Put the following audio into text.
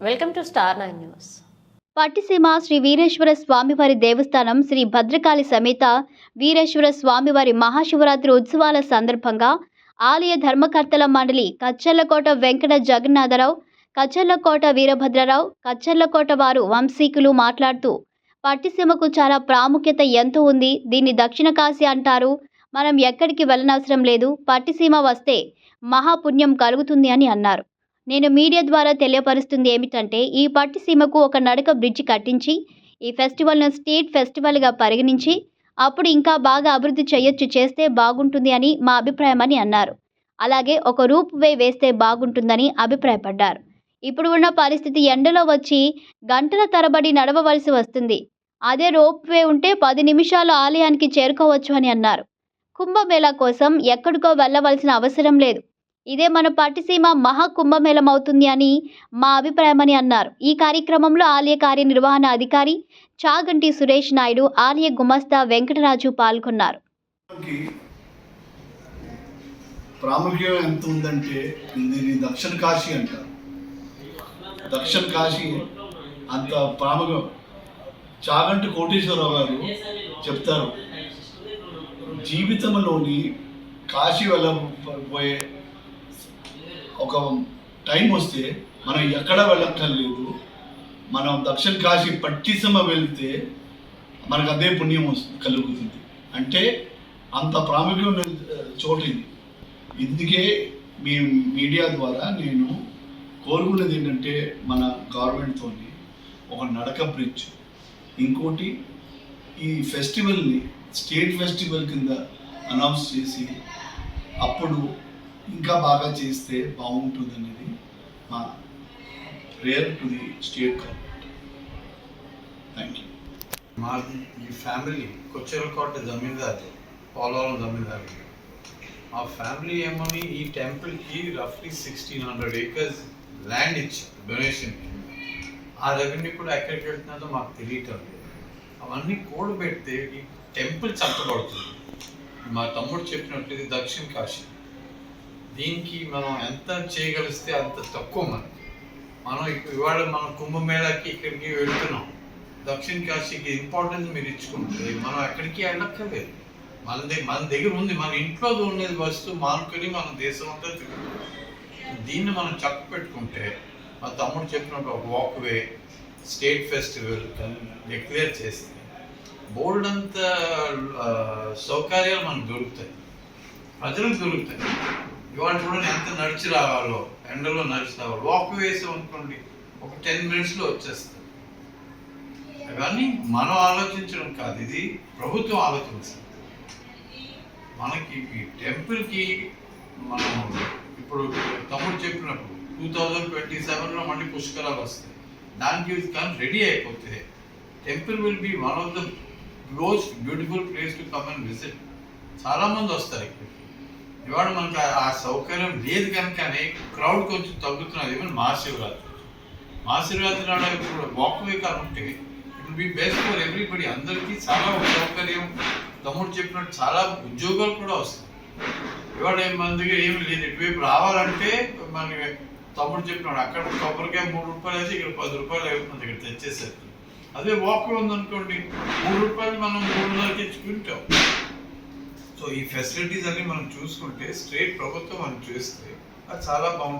Welcome to star nine news. Pattiseema Shri Veereswara స్వామివారి దేవస్థానం శ్రీ భద్రకాళి సమేత వీరేశ్వర స్వామివారి మహాశివరాత్రి ఉత్సవాల సందర్భంగా ఆలయ ధర్మకర్తల మండలి కచ్చర్లకోట వెంకట జగన్నాథరావు కచ్చర్లకోట వీరభద్రరావు కచ్చర్లకోట వారు వంశీకులు మాట్లాడుతూ పట్టిసీమకు చాలా ప్రాముఖ్యత ఎంతో ఉంది. దీన్ని దక్షిణ కాశీ అంటారు. మనం ఎక్కడికి వెళ్ళనవసరం లేదు. పట్టిసీమ వస్తే మహాపుణ్యం కలుగుతుంది అని అన్నారు. నేను మీడియా ద్వారా తెలియపరుస్తుంది ఏమిటంటే ఈ పట్టిసీమకు ఒక నడక బ్రిడ్జి కట్టించి ఈ ఫెస్టివల్ను స్టేట్ ఫెస్టివల్గా పరిగణించి అప్పుడు ఇంకా బాగా అభివృద్ధి చేయొచ్చు చేస్తే బాగుంటుంది అని మా అభిప్రాయమని అన్నారు. అలాగే ఒక రూప్ వే వేస్తే బాగుంటుందని అభిప్రాయపడ్డారు. ఇప్పుడు ఉన్న పరిస్థితి ఎండలో వచ్చి గంటల తరబడి నడవవలసి వస్తుంది. అదే రోప్ వే ఉంటే పది నిమిషాలు ఆలయానికి చేరుకోవచ్చు అని అన్నారు. కుంభమేళా కోసం ఎక్కడికో వెళ్ళవలసిన అవసరం లేదు. ఇదే మన పట్టిసీమ మహాకుంభమేళం అవుతుంది అని మా అభిప్రాయమని అన్నారు. ఈ కార్యక్రమంలో ఆలయ కార్యనిర్వహణ అధికారి చాగంటి సురేష్ నాయుడు ఆలయ గుమస్తా వెంకటరాజు పాల్గొన్నారు. ప్రాముఖ్యం ఎంత ఉందంటే దీన్ని దక్షిణ కాశీ అంటారు. దక్షిణ కాశీ అంత ప్రాముఖ్యం. చాగంటి కోటేశ్వరరావు గారు చెప్తారు జీవితంలోని కాశీ వెళ్ళబోయే ఒక టైం వస్తే మనం ఎక్కడ వెళ్ళక్కర్లేదు మనం దక్షిణ కాశీ పట్టిసమ వెళ్తే మనకు అదే పుణ్యం వస్తుంది కలుగుతుంది. అంటే అంత ప్రాముఖ్యం చోటింది ఇందుకే మీ మీడియా ద్వారా నేను కోరుకున్నది ఏంటంటే మన గవర్నమెంట్తో ఒక నడక బ్రిడ్జ్. ఇంకోటి ఈ ఫెస్టివల్ని స్టేట్ ఫెస్టివల్ కింద అనౌన్స్ చేసి అప్పుడు ఇంకా బాగా చేస్తే బాగుంటుంది అనేది మా prayer to the state government thank you మా ఈ ఫ్యామిలీ కొచ్చెరకోట జమీందారు పోలవరం జమీందారు. మా ఫ్యామిలీ ఏమని ఈ టెంపుల్కి రఫ్లీ సిక్స్టీన్ హండ్రెడ్ ఏకర్స్ ల్యాండ్ ఇచ్చారు డొనేషన్ ఆ రెవెన్యూ కూడా ఎక్కడికి వెళ్తున్నదో మాకు తెలియటం లేదు. అవన్నీ కూడబెడితే ఈ టెంపుల్ చక్కబడుతుంది మా తమ్ముడు చెప్పినట్లు ఇది దక్షిణ కాశీ. దీనికి మనం ఎంత చేయగలిస్తే అంత తక్కువ మనకి మనం ఇప్పుడు ఇవాళ మనం కుంభమేళాకి ఇక్కడికి వెళ్తున్నాం. దక్షిణ కాశీకి ఇంపార్టెన్స్ మీరు ఇచ్చుకుంటుంది మనం ఎక్కడికి వెళ్ళక్కర్లేదు. మన దగ్గర మన దగ్గర ఉంది మన ఇంట్లో ఉండేది వస్తువు మానుకొని మన దేశం అంతా తిరుగుతుంది. దీన్ని మనం చక్క పెట్టుకుంటే మా తమ్ముడు చెప్పినట్టు ఒక వాక్వే స్టేట్ ఫెస్టివల్ డిక్లేర్ చేస్తే బోల్డ్ అంత సౌకర్యాలు మనకు దొరుకుతాయి. ప్రజలకు దొరుకుతాయి. ఇవాళ చూడండి ఎంత నడిచి రావాలో ఎండలో నడిచి రావాలో. వాక్ వేసాం అనుకోండి ఒక టెన్ మినిట్స్లో వచ్చేస్తుంది కానీ మనం ఆలోచించడం కాదు ఇది ప్రభుత్వం ఆలోచించింది. మనకి ఈ టెంపుల్కి మనం ఇప్పుడు తమ్ముడు చెప్పినప్పుడు టూ థౌజండ్ ట్వంటీ సెవెన్లో మళ్ళీ పుష్కరాలు వస్తాయి. దానికి కానీ రెడీ అయిపోతే temple will be one of the most beautiful place to come and visit చాలామంది వస్తారు ఇక్కడ. ఇవాళ మనకి ఆ- సౌకర్యం లేదు కనుకనే క్రౌడ్ కొంచెం తగ్గుతున్నది. ఈవెన్ మహాశివరాత్రి మహాశివరాత్రి నాడు ఇప్పుడు వాక్వే కాదు కార్ ఇప్పుడు మీ బెస్ట్ ఫర్ ఎవ్రీబడి అందరికీ చాలా సౌకర్యం. తమ్ముడు చెప్పినట్టు చాలా ఉద్యోగాలు కూడా వస్తాయి. ఇవాళ మన దగ్గర ఏమి లేదు. ఇటువైపు రావాలంటే మనకి తమ్ముడు చెప్పినాడు అక్కడ కొబ్బరికాయ మూడు రూపాయలు అయితే ఇక్కడ పది రూపాయలు మన ఇక్కడ తెచ్చేసరికి అదే వాక్ ఉందనుకోండి మూడు రూపాయలు మనం మూడున్నరకి ఇచ్చుకుంటాం సో ఈ ఫెసిలిటీస్ అన్ని మనం చూసుకుంటే స్టేట్ ప్రభుత్వం మనం చూస్తే అది చాలా బాగుంటుంది.